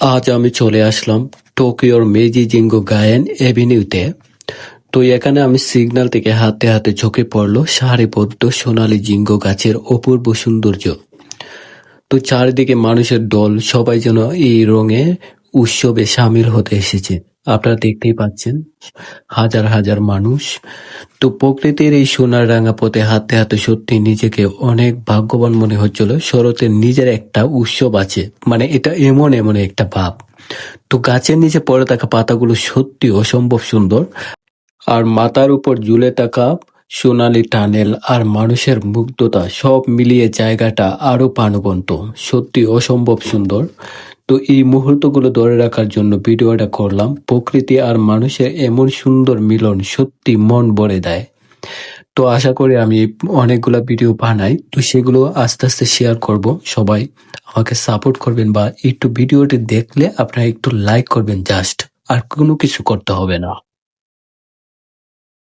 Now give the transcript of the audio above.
আজ আমি চলে আসলাম টোকিওর মেজি জিঙ্গো গায়েন এভিনিউতে। তো এখানে আমি সিগনাল থেকে হাতে হাতে ঝুঁকে পড়ল সারিবদ্ধ সোনালি জিঙ্গো গাছের অপূর্ব সৌন্দর্য। তো চারিদিকে মানুষের দল সবাই যেন এই রঙে উৎসবে সামিল হতে এসেছে। আপনারা দেখতেই পাচ্ছেন, হাজার হাজার মানুষ। তো প্রকৃতির এই সোনার রাঙা পথে হাতে হাতে সত্যি নিজেকে অনেক ভাগ্যবান মনে হচ্ছিল। শরতের নিজের একটা উৎসব আছে মানে এটা এমন এমন একটা ভাব। তো গাছের নিচে পড়ে থাকা পাতাগুলো সত্যি অসম্ভব সুন্দর। আর মাথার উপর ঝুলে থাকা সোনালী টানেল আর মানুষের মুগ্ধতা সব মিলিয়ে জায়গাটা আরও প্রাণবন্ত, সত্যি অসম্ভব সুন্দর। তো এই মুহূর্তগুলো ধরে রাখার জন্য ভিডিওটা করলাম। প্রকৃতি আর মানুষের এমন সুন্দর মিলন সত্যি মন ভরে দেয়। তো আশা করি আমি অনেকগুলো ভিডিও বানাই। তো সেগুলো আস্তে আস্তে শেয়ার করব। সবাই আমাকে সাপোর্ট করবেন বা একটু ভিডিওটি দেখলে আপনারা একটু লাইক করবেন জাস্ট আর কোনো কিছু করতে হবে না।